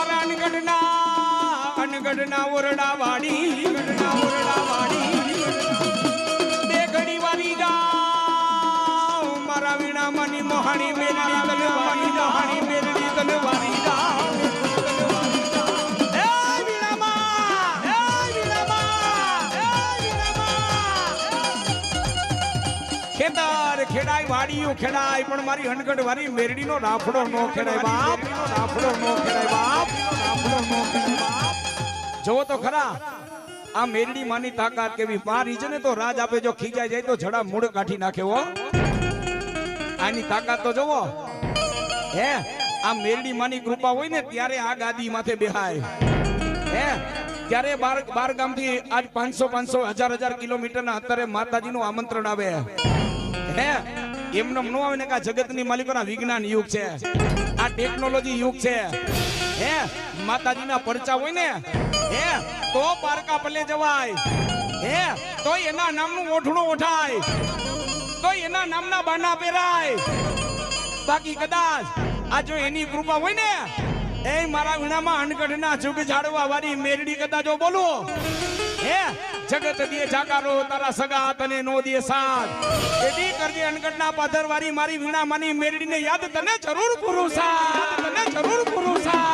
મારા ખેડાય વાડીઓ ખેડાય, પણ મારી હનગઢ વાળી મેરડીનો રાફડો નો ખેડાય, બાપ. નો ખેડાય, બાપ. જોવો તો ખરા, આ મેરડી માની તાકાત કેવી. પાર રીજને તો રાજ આપે જો ખીજાઈ જાય તો જડા મૂળ કાઢી નાખે હો. આની તાકાત તો જોવો હે, આ મેરડી માની કૃપા હોય ને ત્યારે આ ગાદી માથે બેહાય. હે, ત્યારે બાર બાર ગામથી આજ પાંચસો પાંચસો હજાર હજાર કિલોમીટરના માતાજી માતાજીનું આમંત્રણ આવે. હે એમને ન આવે ને કે આ જગતની માલિકોના વિજ્ઞાન યુગ છે. આ ટેકનોલોજી યુગ છે. હે, માતાજીના પરચા હોય ને, હે, તો પારકા પલે જવાય. હે, તો એના નામનું ઓઠણું ઓઠાય તો એના નામના બાના પહેરાય. બાકી કદાચ આ જો એની કૃપા હોય ને, એ મારા વીણામાં અનગઢના જુગ ઝાડવા વાળી મેરડી કદાચ જો બોલું. હે, જગત દે જાકારો, તારા સગા તને નો દે સાથ. એડી કરજે અનગઢના પાધરવારી મારી વીણા માની મેરડીને યાદ તને જરૂર પૂરું સાથ, તને જરૂર પૂરું સાથ.